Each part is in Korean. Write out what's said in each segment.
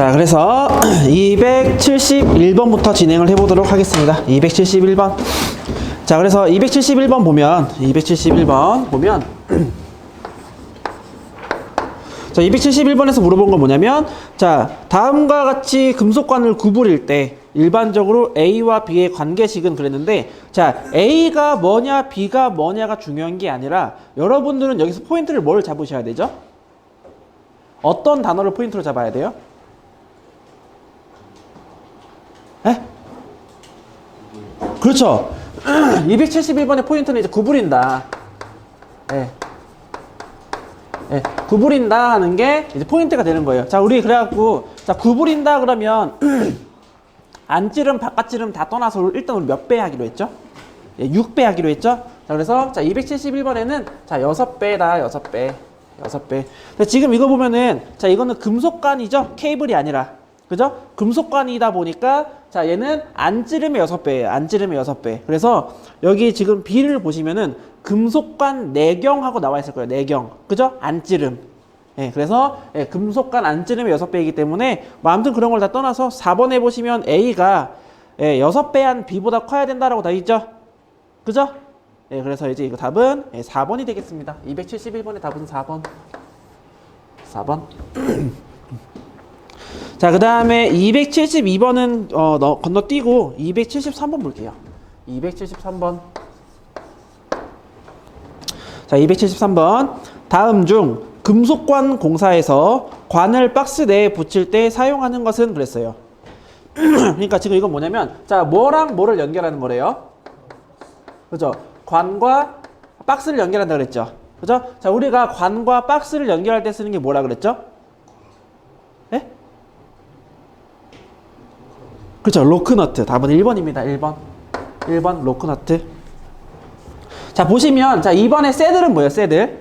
자, 그래서 271번부터 진행을 해보도록 하겠습니다. 271번. 자, 그래서 271번 보면, 271번 보면, 자, 271번에서 물어본 건 뭐냐면, 자, 다음과 같이 금속관을 구부릴 때, 일반적으로 A와 B의 관계식은 그랬는데, 자, A가 뭐냐, B가 뭐냐가 중요한 게 아니라, 여러분들은 여기서 포인트를 뭘 잡으셔야 되죠? 어떤 단어를 포인트로 잡아야 돼요? 에? 그렇죠. 271번의 포인트는 이제 구부린다. 예. 예, 구부린다 하는 게 이제 포인트가 되는 거예요. 자, 우리 그래갖고, 자, 구부린다 그러면, 안찌름, 바깥찌름 다 떠나서 일단 우리 몇 배 하기로 했죠? 예, 6배 하기로 했죠? 자, 그래서, 자, 271번에는, 자, 6배다, 6배. 6배. 근데 지금 이거 보면은, 자, 이거는 금속관이죠? 케이블이 아니라. 그죠? 금속관이다 보니까, 자, 얘는 안 찌름의 6배예요. 안 찌름의 6배. 그래서, 여기 지금 B를 보시면은, 금속관 내경하고 나와 있을 거예요. 내경. 그죠? 안 찌름. 예, 그래서 예, 금속관 안 찌름의 6배이기 때문에 뭐 아무튼 그런 걸 다 떠나서 4번에 보시면 A가 예, 6배 한 B보다 커야 된다라고 다 있죠? 그죠? 예, 그래서 이제 이거 답은 예, 4번이 되겠습니다. 271번의 답은 4번. 4번. 자, 그 다음에 272번은 어, 너, 건너뛰고 273번 볼게요. 273번. 자, 273번. 다음 중 금속관 공사에서 관을 박스 내에 붙일 때 사용하는 것은 그랬어요. 그러니까 지금 이건 뭐냐면 자, 뭐랑 뭐를 연결하는 거래요? 그죠? 관과 박스를 연결한다 그랬죠. 그죠? 자, 우리가 관과 박스를 연결할 때 쓰는 게 뭐라 그랬죠? 그렇죠. 로크너트. 답은 1번입니다. 1번. 1번 로크너트. 자, 보시면 자, 2번에 새들은 뭐예요? 새들.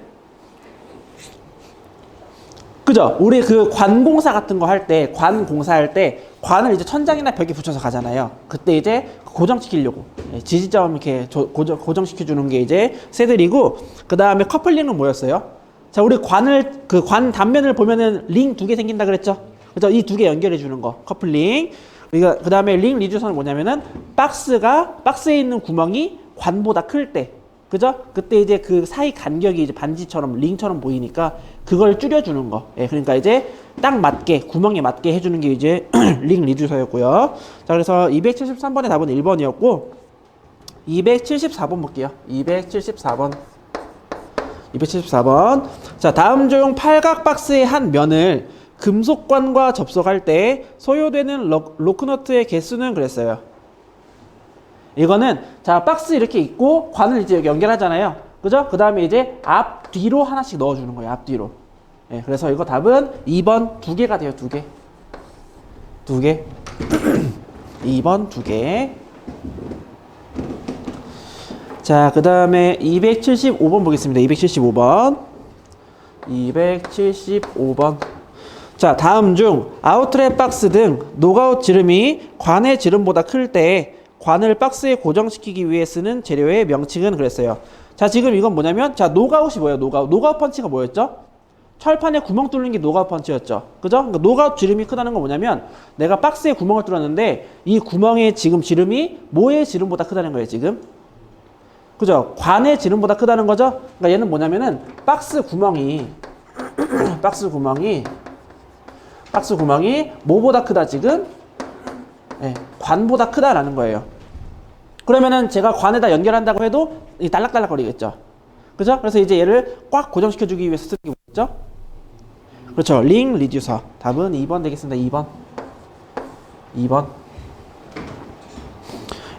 그죠? 우리 그 관공사 같은 거 할 때, 관 공사 할 때, 관을 이제 천장이나 벽에 붙여서 가잖아요. 그때 이제 고정시키려고. 예, 지지점 이렇게 조- 고정, 고정시켜주는 게 이제 새들이고, 그 다음에 커플링은 뭐였어요? 자, 우리 관을, 그 관 단면을 보면은 링 두 개 생긴다 그랬죠? 그죠? 이 두 개 연결해 주는 거. 커플링. 우리가 그 다음에 링 리듀서는 뭐냐면은 박스가, 박스에 있는 구멍이 관보다 클 때. 그죠? 그때 이제 그 사이 간격이 이제 반지처럼 링처럼 보이니까 그걸 줄여주는 거. 예, 그러니까 이제 딱 맞게 구멍에 맞게 해주는 게 이제 링 리듀서였고요. 자, 그래서 273번의 답은 1번이었고 274번 볼게요. 274번. 274번. 자, 다음 중 팔각 박스의 한 면을 금속관과 접속할 때 소요되는 로, 로크너트의 개수는 그랬어요. 이거는 자 박스 이렇게 있고 관을 이제 연결하잖아요. 그죠? 그 다음에 이제 앞 뒤로 하나씩 넣어주는 거예요. 앞 뒤로. 예, 그래서 이거 답은 2번 두 개가 돼요. 두 개. 두 개. 2번 두 개. 자, 그 다음에 275번 보겠습니다. 275번. 275번. 자, 다음 중 아웃렛 박스 등 노가웃 지름이 관의 지름보다 클 때 관을 박스에 고정시키기 위해 쓰는 재료의 명칭은 그랬어요. 자, 지금 이건 뭐냐면 자, 노가웃이 뭐예요? 노가웃. 노가웃 펀치가 뭐였죠? 철판에 구멍 뚫는 게 노가웃 펀치였죠. 그죠? 그러니까 노가웃 지름이 크다는 건 뭐냐면 내가 박스에 구멍을 뚫었는데 이 구멍의 지금 지름이 뭐의 지름보다 크다는 거예요, 지금. 그죠? 관의 지름보다 크다는 거죠? 그러니까 얘는 뭐냐면은 박스 구멍이 박스 구멍이 박스 구멍이 뭐보다 크다 지금? 예, 관보다 크다라는 거예요. 그러면은 제가 관에다 연결한다고 해도 이 딸락딸락거리겠죠. 그죠? 그래서 이제 얘를 꽉 고정시켜 주기 위해서 쓰는 게 뭐죠? 그렇죠. 링 리듀서. 답은 2번 되겠습니다. 2번. 2번.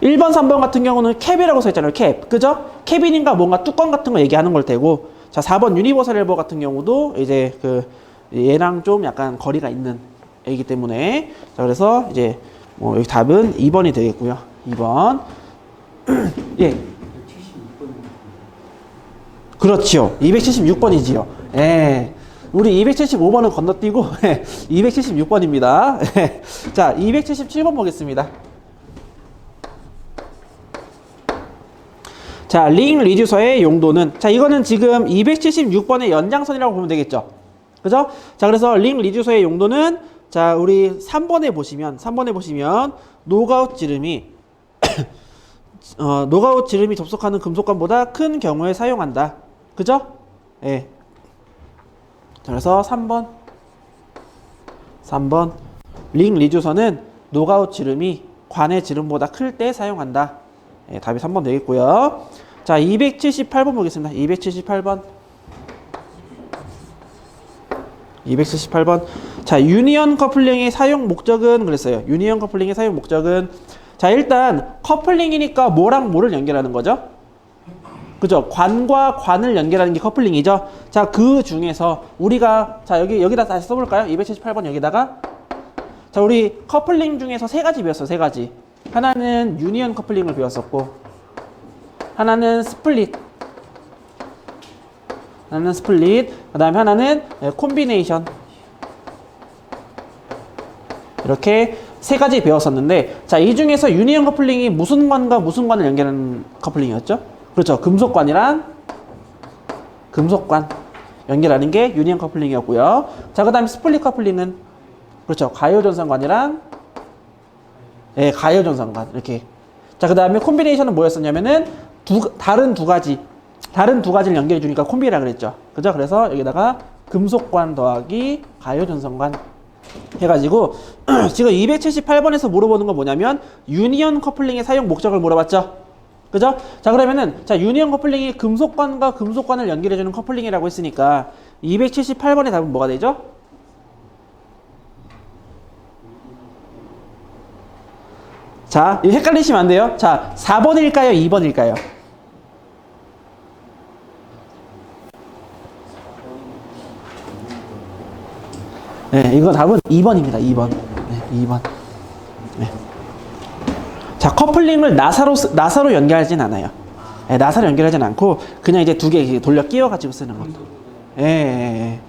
1번, 3번 같은 경우는 캡이라고 써있잖아요. 캡. 그죠? 캐비닛과 뭔가 뚜껑 같은 거 얘기하는 걸 테고. 자, 4번 유니버설 엘버 같은 경우도 이제 그 얘랑 좀 약간 거리가 있는 애이기 때문에. 자, 그래서 이제 뭐 여기 답은 2번이 되겠고요. 2번. 예. 그렇죠. 276번이지요. 예. 우리 275번은 건너뛰고 276번입니다. 자, 277번 보겠습니다. 자, 링 리듀서의 용도는 자, 이거는 지금 276번의 연장선이라고 보면 되겠죠. 그죠? 자, 그래서 링 리듀서의 용도는 자, 우리 3번에 보시면 3번에 보시면 노가웃 지름이 어, 노가웃 지름이 접속하는 금속관보다 큰 경우에 사용한다. 그죠? 예. 자, 그래서 3번 3번 링 리조선은 노가웃 지름이 관의 지름보다 클 때 사용한다. 예, 답이 3번 되겠고요. 자, 278번 보겠습니다. 278번. 278번. 자, 유니언 커플링의 사용 목적은 그랬어요. 유니언 커플링의 사용 목적은 자, 일단 커플링이니까 뭐랑 뭐를 연결하는 거죠? 그죠? 관과 관을 연결하는 게 커플링이죠. 자, 그 중에서 우리가 자, 여기 여기다 다시 써 볼까요? 278번 여기다가 자, 우리 커플링 중에서 세 가지 배웠어. 세 가지. 하나는 유니언 커플링을 배웠었고 하나는 스플릿 하나는 스플릿 그 다음에 하나는 예, 콤비네이션. 이렇게 세 가지 배웠었는데 자 이 중에서 유니언 커플링이 무슨 관과 무슨 관을 연결하는 커플링이었죠? 그렇죠. 금속관이랑 금속관 연결하는 게 유니언 커플링이었고요. 자 그다음에 스플릿 커플링은 그렇죠. 가요전선관이랑 예 가요전선관 이렇게. 자 그다음에 콤비네이션은 뭐였었냐면은 두 다른 두 가지 다른 두 가지를 연결해 주니까 콤비라 그랬죠 그죠 그래서 여기다가 금속관 더하기 가요전선관 해가지고 지금 278번에서 물어보는 건 뭐냐면 유니언 커플링의 사용 목적을 물어봤죠. 그죠? 자 그러면은 자 유니언 커플링이 금속관과 금속관을 연결해주는 커플링이라고 했으니까 278번의 답은 뭐가 되죠? 자, 이거 헷갈리시면 안 돼요. 자, 4번일까요? 2번일까요? 네, 이거 답은 2번입니다. 2번. 네, 2번. 네. 자, 커플링을 나사로 쓰- 나사로 연결하진 않아요. 네, 나사로 연결하진 않고 그냥 이제 두 개 돌려 끼워 가지고 쓰는 것도. 예, 예, 예.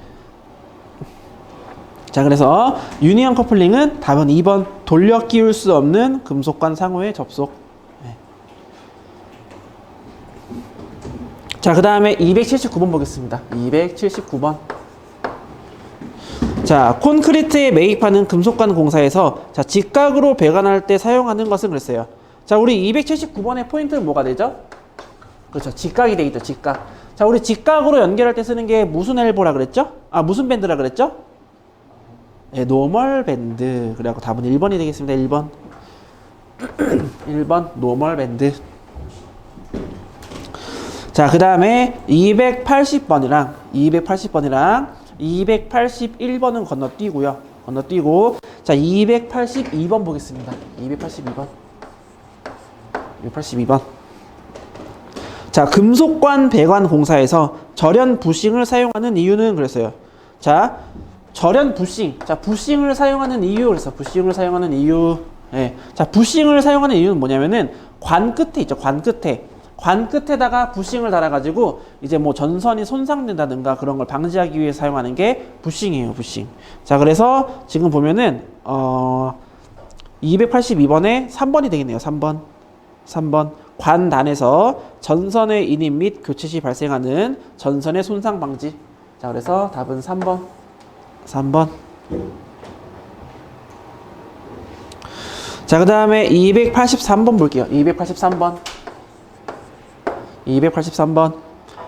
자, 그래서 유니언 커플링은 답은 2번 돌려 끼울 수 없는 금속관 상호의 접속. 네. 자, 그 다음에 279번 보겠습니다. 279번. 자, 콘크리트에 매입하는 금속관 공사에서 자, 직각으로 배관할 때 사용하는 것은 그랬어요. 자, 우리 279번의 포인트는 뭐가 되죠? 그렇죠. 직각이 되겠죠. 직각. 자, 우리 직각으로 연결할 때 쓰는 게 무슨 엘보라 그랬죠? 아, 무슨 밴드라 그랬죠? 예, 노멀 밴드. 그래갖고 답은 1번이 되겠습니다. 1번. 1번 노멀 밴드. 자, 그 다음에 280번이랑 280번이랑 281번은 건너뛰고요. 건너뛰고 자, 282번 보겠습니다. 282번. 282번. 자, 금속관 배관 공사에서 절연 부싱을 사용하는 이유는 그랬어요. 자, 절연 부싱. 자, 부싱을 사용하는 이유 그래서 부싱을 사용하는 이유. 예. 자, 부싱을 사용하는 이유는 뭐냐면은 관 끝에 있죠. 관 끝에. 관 끝에다가 부싱을 달아가지고 이제 뭐 전선이 손상된다든가 그런 걸 방지하기 위해 사용하는 게 부싱이에요. 부싱. 자, 그래서 지금 보면은 어 282번에 3번이 되겠네요. 3번. 3번. 관단에서 전선의 인입 및 교체 시 발생하는 전선의 손상 방지. 자, 그래서 답은 3번. 3번. 자, 그 다음에 283번 볼게요. 283번. 283번.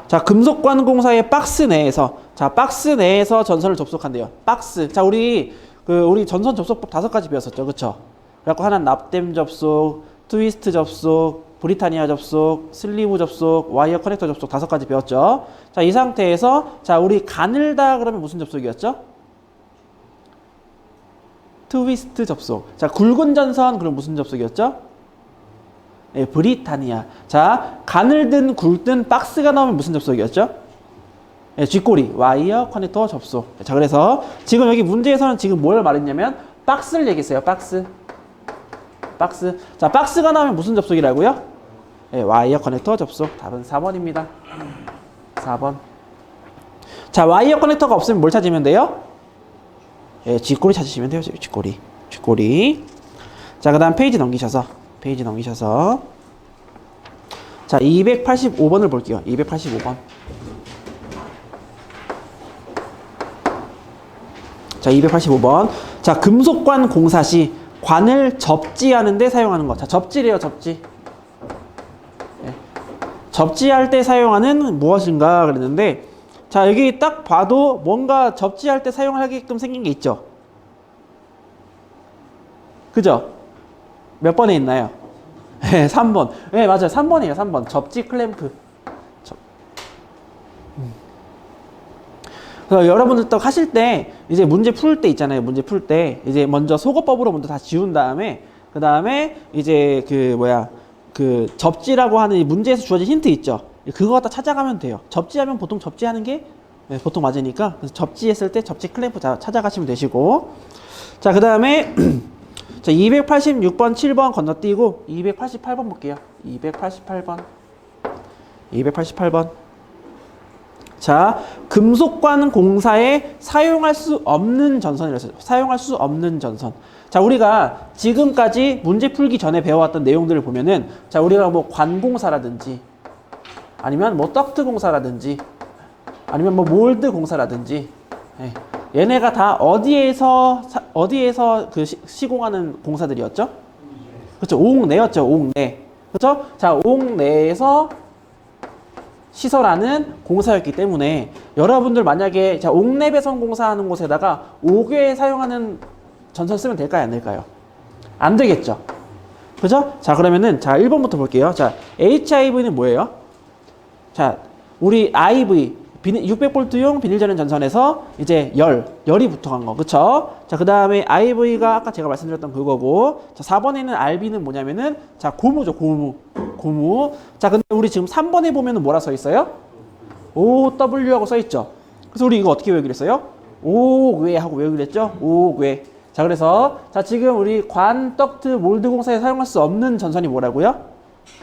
자, 금속관 공사의 박스 내에서 자, 박스 내에서 전선을 접속한대요. 박스. 자, 우리 그 우리 전선 접속법 다섯 가지 배웠었죠. 그렇죠? 그래갖고 하나는 납땜 접속, 트위스트 접속, 브리타니아 접속, 슬리브 접속, 와이어 커넥터 접속 다섯 가지 배웠죠. 자, 이 상태에서 자, 우리 가늘다 그러면 무슨 접속이었죠? 트위스트 접속. 자, 굵은 전선 그럼 무슨 접속이었죠? 예, 브리타니아. 자, 가늘든 굵든 박스가 나오면 무슨 접속이었죠? 예, 쥐꼬리, 와이어 커넥터 접속. 자, 그래서 지금 여기 문제에서는 지금 뭘 말했냐면 박스를 얘기했어요. 박스. 박스. 자, 박스가 나오면 무슨 접속이라고요? 예, 와이어 커넥터 접속. 답은 4번입니다. 4번. 자, 와이어 커넥터가 없으면 뭘 찾으면 돼요? 예, 쥐꼬리 찾으시면 돼요. 쥐꼬리. 쥐꼬리. 자, 그 다음 페이지 넘기셔서, 페이지 넘기셔서. 자, 285번을 볼게요. 285번. 자, 285번. 자, 금속관 공사 시 관을 접지하는 데 사용하는 것. 자, 접지래요, 접지. 예. 접지할 때 사용하는 무엇인가 그랬는데 자, 여기 딱 봐도 뭔가 접지할 때 사용하게끔 생긴 게 있죠. 그죠? 몇 번에 있나요? 네, 3번. 네, 맞아요. 3번이에요. 3번. 접지 클램프. 접- 음. 그래서 여러분들 또 하실 때 이제 문제 풀 때 있잖아요. 문제 풀 때 이제 먼저 소거법으로 먼저 다 지운 다음에 그 다음에 이제 그 뭐야 그 접지라고 하는 이 문제에서 주어진 힌트 있죠. 그거 갖다 찾아가면 돼요. 접지하면 보통 접지하는 게 네, 보통 맞으니까 접지했을 때 접지 클램프 자- 찾아가시면 되시고 자 그 다음에 자 286번 7번 건너뛰고 288번 볼게요. 288번 288번 자, 금속관 공사에 사용할 수 없는 전선이라서 사용할 수 없는 전선. 자, 우리가 지금까지 문제 풀기 전에 배워왔던 내용들을 보면은 자, 우리가 뭐 관공사라든지 아니면 뭐 떡트 공사라든지 아니면 뭐 몰드 공사라든지 예, 얘네가 다 어디에서 사- 어디에서 그 시, 시공하는 공사들이었죠? 그렇죠. 옥내였죠. 옥내. 그렇죠? 자, 옥내에서 시설하는 공사였기 때문에 여러분들 만약에 자 옥내 배선 공사하는 곳에다가 5개 사용하는 전선 쓰면 될까요 안 될까요? 안 되겠죠. 그죠? 자 그러면은 자 1번부터 볼게요. 자 HIV는 뭐예요? 자 우리 IV 비닐, 600볼트용 비닐 전원 전선에서 이제 열 열이 붙어간 거 그쵸? 자 그 다음에 IV가 아까 제가 말씀드렸던 그거고 자 4번에는 RB는 뭐냐면은 자 고무죠 고무 고무 자 근데 우리 지금 3번에 보면은 뭐라 써 있어요? OW하고 써 있죠. 그래서 우리 이거 어떻게 외우기로 했어요? 오괴 하고 외우기로 했죠? 오괴. 자 그래서 자 지금 우리 관 떡트 몰드 공사에 사용할 수 없는 전선이 뭐라고요?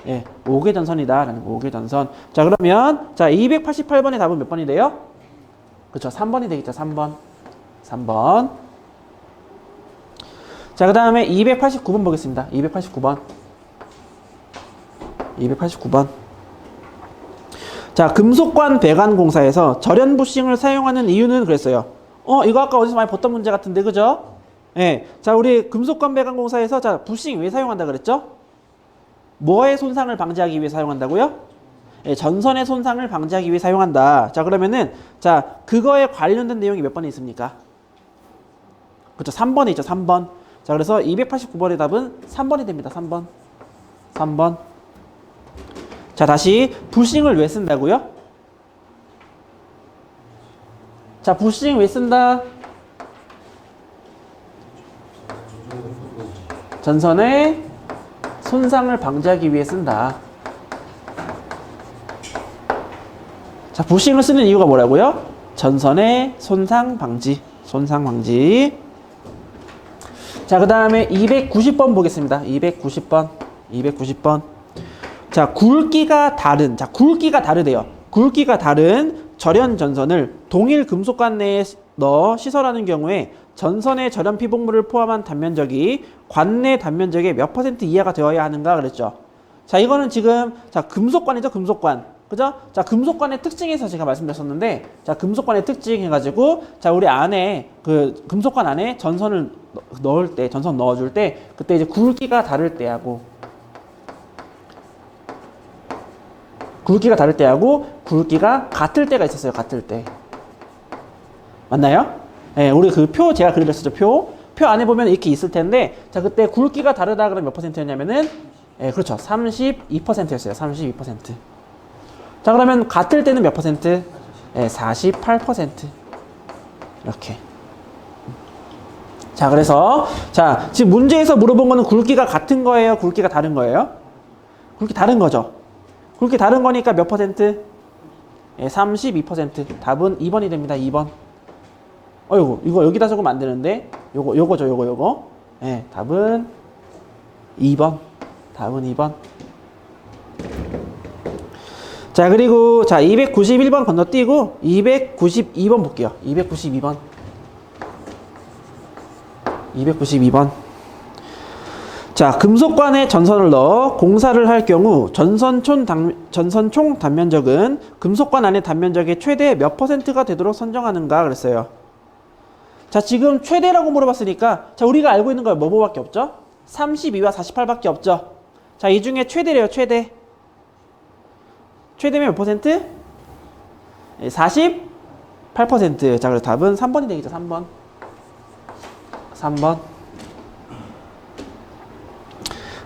예, 5개 전선이다라는 거, 5개 전선. 자, 그러면 자, 288번의 답은 몇 번이 돼요? 그렇죠. 3번이 되겠죠. 3번. 3번. 자, 그다음에 289번 보겠습니다. 289번. 289번. 자, 금속관 배관 공사에서 절연 부싱을 사용하는 이유는 그랬어요. 어, 이거 아까 어디서 많이 봤던 문제 같은데, 그죠? 예. 자, 우리 금속관 배관 공사에서 자, 부싱 왜 사용한다 그랬죠? 뭐의 손상을 방지하기 위해 사용한다고요? 예, 전선의 손상을 방지하기 위해 사용한다. 자, 그러면은 자, 그거에 관련된 내용이 몇 번에 있습니까? 그렇죠. 3번에 있죠. 3번. 자, 그래서 289번의 답은 3번이 됩니다. 3번. 3번. 자, 다시 부싱을 왜 쓴다고요? 자, 부싱 왜 쓴다? 전선의 손상을 방지하기 위해 쓴다. 자, 부싱을 쓰는 이유가 뭐라고요? 전선의 손상 방지. 손상 방지. 자, 그 다음에 290번 보겠습니다. 290번. 290번. 자, 굵기가 다른, 자, 굵기가 다르대요. 굵기가 다른 절연 전선을 동일 금속관 내에 넣어 시설하는 경우에 전선의 절연 피복물을 포함한 단면적이 관내 단면적의 몇 퍼센트 이하가 되어야 하는가 그랬죠. 자, 이거는 지금 자, 금속관이죠, 금속관. 그죠? 자, 금속관의 특징에서 제가 말씀드렸었는데, 자, 금속관의 특징 해 가지고, 자, 우리 안에, 그, 금속관 안에 전선을 넣- 넣을 때, 전선 넣어 줄 때, 그때 이제 굵기가 다를 때하고, 굵기가 다를 때하고 굵기가 같을 때가 있었어요. 같을 때. 맞나요? 예, 우리 그 표 제가 그려줬었죠. 표. 표 안에 보면 이렇게 있을 텐데 자, 그때 굵기가 다르다 그러면 몇 퍼센트였냐면은 예, 그렇죠. 32%였어요. 32%. 자, 그러면 같을 때는 몇 퍼센트? 예, 48%. 이렇게. 자, 그래서 자, 지금 문제에서 물어본 거는 굵기가 같은 거예요? 굵기가 다른 거예요? 굵기 다른 거죠. 굵기 다른 거니까 몇 퍼센트? 예, 32%. 답은 2번이 됩니다. 2번. 어이구, 이거 여기다 적으면 안 되는데. 요거, 요거죠, 요거, 요거. 예, 답은 2번. 답은 2번. 자, 그리고, 자, 291번 건너뛰고, 292번 볼게요. 292번. 292번. 자, 금속관에 전선을 넣어 공사를 할 경우 전선총, 단, 전선총 단면적은 금속관 안의 단면적의 최대 몇 퍼센트가 되도록 선정하는가 그랬어요. 자, 지금 최대라고 물어봤으니까, 자, 우리가 알고 있는 거 뭐, 뭐밖에 없죠? 32와 48밖에 없죠? 자, 이 중에 최대래요, 최대. 최대면 몇 퍼센트? 예, 48%. 자, 그래서 답은 3번이 되겠죠, 3번. 3번.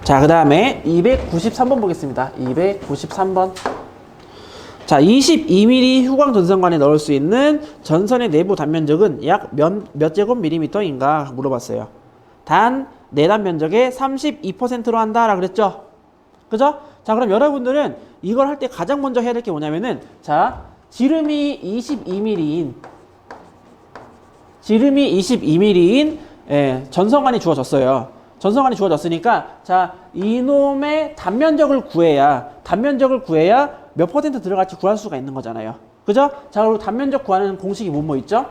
자, 그 다음에 293번 보겠습니다. 293번. 자, 22mm 후광 전선관에 넣을 수 있는 전선의 내부 단면적은 약 몇 제곱 밀리미터인가 물어봤어요. 단 내단 면적의 32%로 한다라 그랬죠. 그죠? 자, 그럼 여러분들은 이걸 할 때 가장 먼저 해야 될 게 뭐냐면은 자, 지름이 22mm인 지름이 22mm인 예, 전선관이 주어졌어요. 전선관이 주어졌으니까 자 이놈의 단면적을 구해야 단면적을 구해야 몇 퍼센트 들어갈지 구할 수가 있는 거잖아요. 그죠? 자 그리고 단면적 구하는 공식이 뭐 뭐 있죠?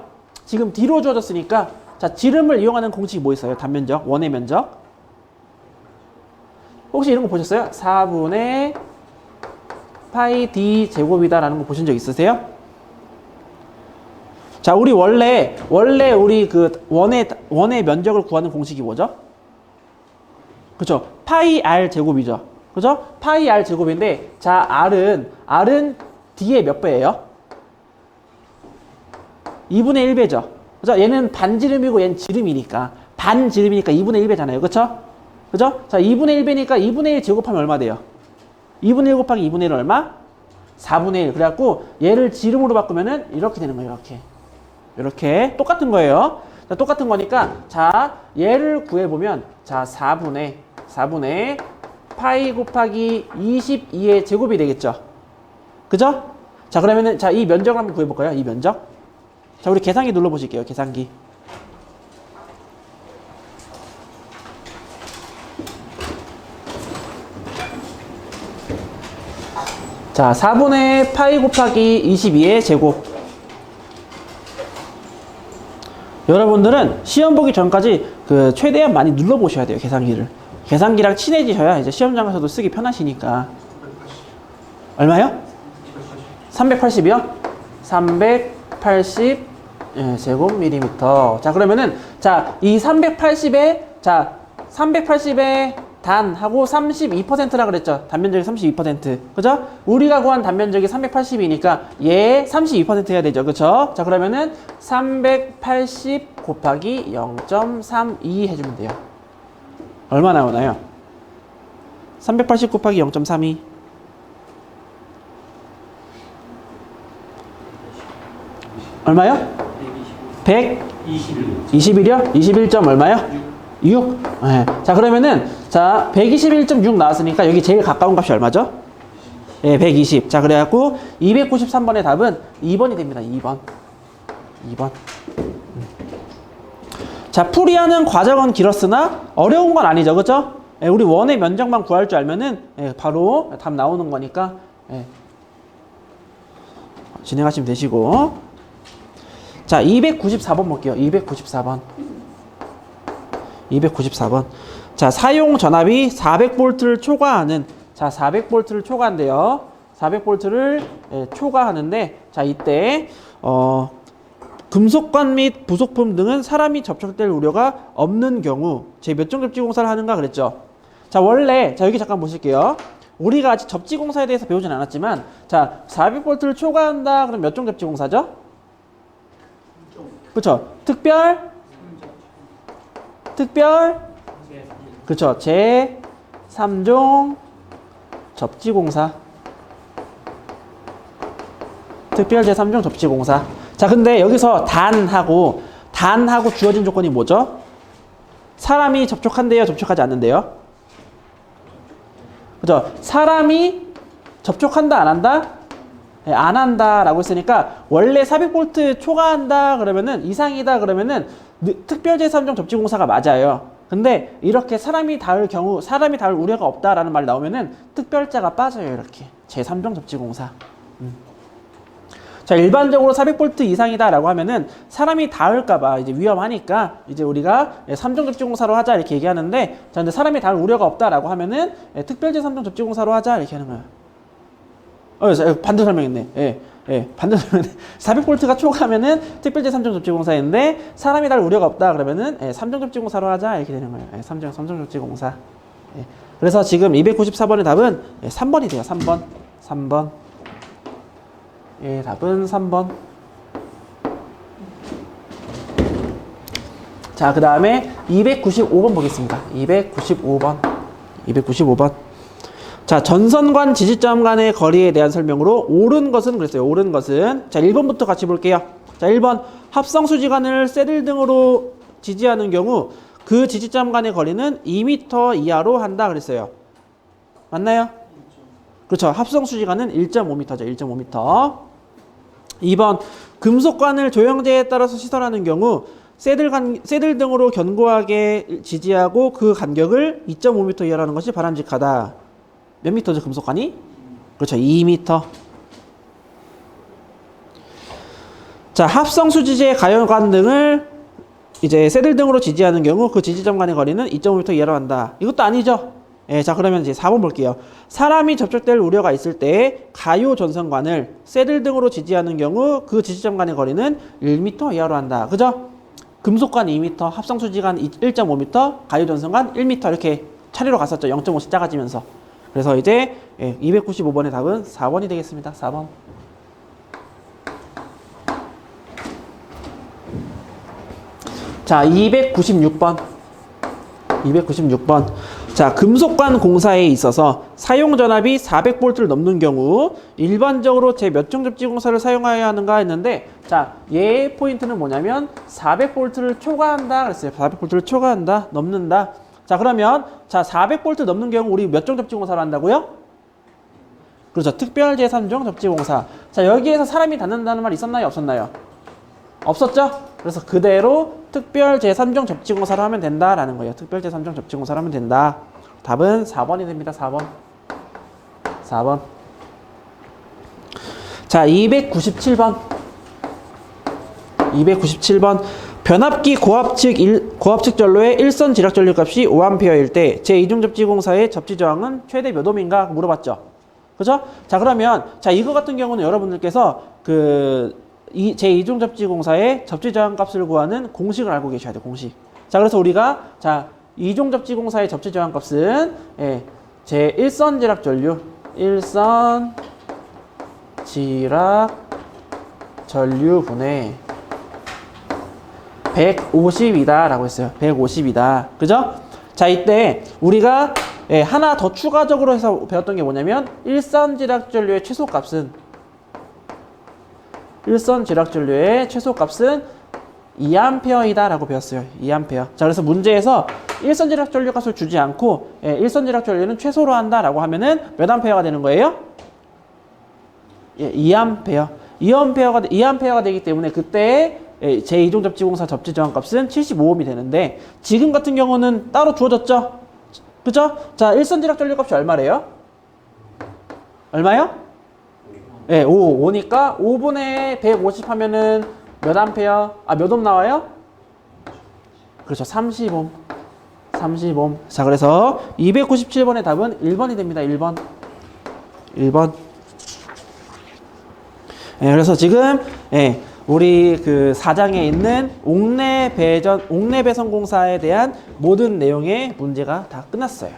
지금 뒤로 주어졌으니까 자 지름을 이용하는 공식이 뭐 있어요? 단면적 원의 면적 혹시 이런 거 보셨어요? 4분의 파이 d 제곱이다라는 거 보신 적 있으세요? 자, 우리 원래 원래 우리 그 원의 원의 면적을 구하는 공식이 뭐죠? 그죠? 파이 r 제곱이죠. 그죠? 파이 r 제곱인데 자, r은 r은 d의 몇 배예요? 2분의 1배죠. 그죠? 얘는 반지름이고 얘는 지름이니까 반지름이니까 2분의 1배잖아요. 그렇죠? 그죠? 자, 2분의 1배니까 2분의 1 제곱하면 얼마 돼요? 2분의 1 곱하기 2분의 1은 얼마? 4분의 1. 그래갖고 얘를 지름으로 바꾸면은 이렇게 되는 거예요. 이렇게. 이렇게 똑같은 거예요. 자, 똑같은 거니까 자 얘를 구해보면 자 4분의 4분의 파이 곱하기 22의 제곱이 되겠죠. 그죠? 자 그러면은 자 이 면적을 한번 구해볼까요? 이 면적. 자 우리 계산기 눌러보실게요. 계산기. 자 4분의 파이 곱하기 22의 제곱. 여러분들은 시험 보기 전까지 그 최대한 많이 눌러 보셔야 돼요 계산기를 계산기랑 친해지셔야 이제 시험장 가서도 쓰기 편하시니까 얼마요? 380이요? 380 예, 제곱 밀리미터 자 그러면은 자 이 380에 자 380에 단 하고 32%라 그랬죠. 단면적이 32%. 그죠? 우리가 구한 단면적이 380이니까 얘 32% 해야 되죠. 그죠? 자, 그러면은 380 곱하기 0.32 해주면 돼요. 얼마 나오나요? 380 곱하기 0.32. 얼마요? 100? 21이요? 21점 얼마요? 6. 네. 자, 그러면은, 자, 121.6 나왔으니까 여기 제일 가까운 값이 얼마죠? 예, 120. 자, 그래갖고 293번의 답은 2번이 됩니다. 2번. 2번. 자, 풀이하는 과정은 길었으나 어려운 건 아니죠. 그죠? 예, 우리 원의 면적만 구할 줄 알면은 예, 바로 답 나오는 거니까 예. 진행하시면 되시고. 자, 294번 볼게요. 294번. 294번. 자, 사용 전압이 400볼트를 초과하는 자, 400볼트를 초과한대요. 400볼트를 예, 초과하는데 자, 이때 어 금속관 및 부속품 등은 사람이 접촉될 우려가 없는 경우 제몇종 접지 공사를 하는가 그랬죠. 자, 원래 자, 여기 잠깐 보실게요. 우리가 아직 접지 공사에 대해서 배우진 않았지만 자, 400볼트를 초과한다. 그럼 몇 종 접지 공사죠? 그렇죠. 특별 특별 그렇죠. 제 3종 접지 공사 특별 제 3종 접지 공사 자 근데 여기서 단하고 단하고 주어진 조건이 뭐죠? 사람이 접촉한대요 접촉하지 않는데요 그죠? 사람이 접촉한다 안 한다? 네, 안 한다라고 했으니까 원래 400볼트 초과한다 그러면은 이상이다 그러면은 특별 제3종 접지공사가 맞아요. 근데 이렇게 사람이 닿을 경우 사람이 닿을 우려가 없다라는 말 나오면은 특별자가 빠져요 이렇게 제3종 접지공사. 음. 자 일반적으로 400볼트 이상이다라고 하면은 사람이 닿을까봐 이제 위험하니까 이제 우리가 3종 접지공사로 하자 이렇게 얘기하는데 자 근데 사람이 닿을 우려가 없다라고 하면은 특별 제 3종 접지공사로 하자 이렇게 하는 거예요. 어, 자, 반대 설명했네. 예. 예, 반대 설명했네. 400볼트가 초과하면은 특별제 3종 접지공사인데 사람이 달 우려가 없다 그러면은 예, 3종 접지공사로 하자 이렇게 되는 거예요. 예, 3종 3종 접지공사. 예. 그래서 지금 294번의 답은 예, 3번이 돼요. 3번. 3번. 예, 답은 3번. 자, 그 다음에 295번 보겠습니다. 295번. 295번. 자, 전선관 지지점 간의 거리에 대한 설명으로 옳은 것은 그랬어요. 옳은 것은. 자, 1번부터 같이 볼게요. 자, 1번. 합성 수지관을 세들 등으로 지지하는 경우 그 지지점 간의 거리는 2m 이하로 한다 그랬어요. 맞나요? 그렇죠. 합성 수지관은 1.5m죠. 1.5m. 2번. 금속관을 조형제에 따라서 시설하는 경우 세들, 간, 세들 등으로 견고하게 지지하고 그 간격을 2.5m 이하라는 것이 바람직하다. 몇 미터죠, 금속관이? 그렇죠, 2m. 자, 합성 수지제 가열관 등을 이제 세들 등으로 지지하는 경우 그 지지점 간의 거리는 2.5m 이하로 한다. 이것도 아니죠? 예, 자, 그러면 이제 4번 볼게요. 사람이 접촉될 우려가 있을 때 가요 전선관을 세들 등으로 지지하는 경우 그 지지점 간의 거리는 1m 이하로 한다. 그죠? 금속관 2m, 합성 수지관 1.5m, 가요 전선관 1m 이렇게 차례로 갔었죠. 0.5씩 작아지면서. 그래서 이제 예, 295번의 답은 4번이 되겠습니다. 4번. 자, 296번. 296번. 자, 금속관 공사에 있어서 사용 전압이 400볼트를 넘는 경우 일반적으로 제 몇 종 접지 공사를 사용해야 하는가 했는데 자, 얘의 포인트는 뭐냐면 400볼트를 초과한다 그랬어요. 400볼트를 초과한다, 넘는다. 자, 그러면 자, 400볼트 넘는 경우 우리 몇 종 접지 공사를 한다고요? 그렇죠. 특별 제3종 접지 공사. 자, 여기에서 사람이 닿는다는 말 있었나요? 없었나요? 없었죠? 그래서 그대로 특별 제3종 접지공사를 하면 된다라는 거예요. 특별 제3종 접지공사를 하면 된다. 답은 4번이 됩니다. 4번. 4번. 자, 297번. 297번. 변압기 고압측 일, 고압측 전로의 일선 지락 전류 값이 5A일 때 제2종 접지 공사의 접지 저항은 최대 몇 옴인가 물어봤죠. 그죠? 자, 그러면 자, 이거 같은 경우는 여러분들께서 그 이, 제2종 접지공사의 접지 저항 값을 구하는 공식을 알고 계셔야 돼요, 공식. 자, 그래서 우리가, 자, 2종 접지공사의 접지 저항 값은, 예, 제 1선 지락 전류, 1선 지락 전류 분의 150이다 라고 했어요. 150이다. 그죠? 자, 이때 우리가 예, 하나 더 추가적으로 해서 배웠던 게 뭐냐면, 일선 지락 전류의 최소 값은 일선 지락 전류의 최소 값은 2A 라고 배웠어요. 2A. 자, 그래서 문제에서 일선 지락 전류 값을 주지 않고 예, 일선 지락 전류는 최소로 한다 라고 하면은 몇 암페어가 되는 거예요? 예, 2A. 2A가 2A가 되기 때문에 그때 예, 제2종 접지공사 접지 저항 값은 75옴이 되는데 지금 같은 경우는 따로 주어졌죠? 그죠? 자, 일선 지락 전류 값이 얼마래요? 얼마요? 예, 5. 5니까 5분의 150 하면은 몇 암페어? 아, 몇 옴 나와요? 그렇죠. 30옴. 30옴. 자, 그래서 297번의 답은 1번이 됩니다. 1번. 1번. 예, 그래서 지금 예, 우리 그 사장에 있는 옥내 배전 옥내 배선 공사에 대한 모든 내용의 문제가 다 끝났어요.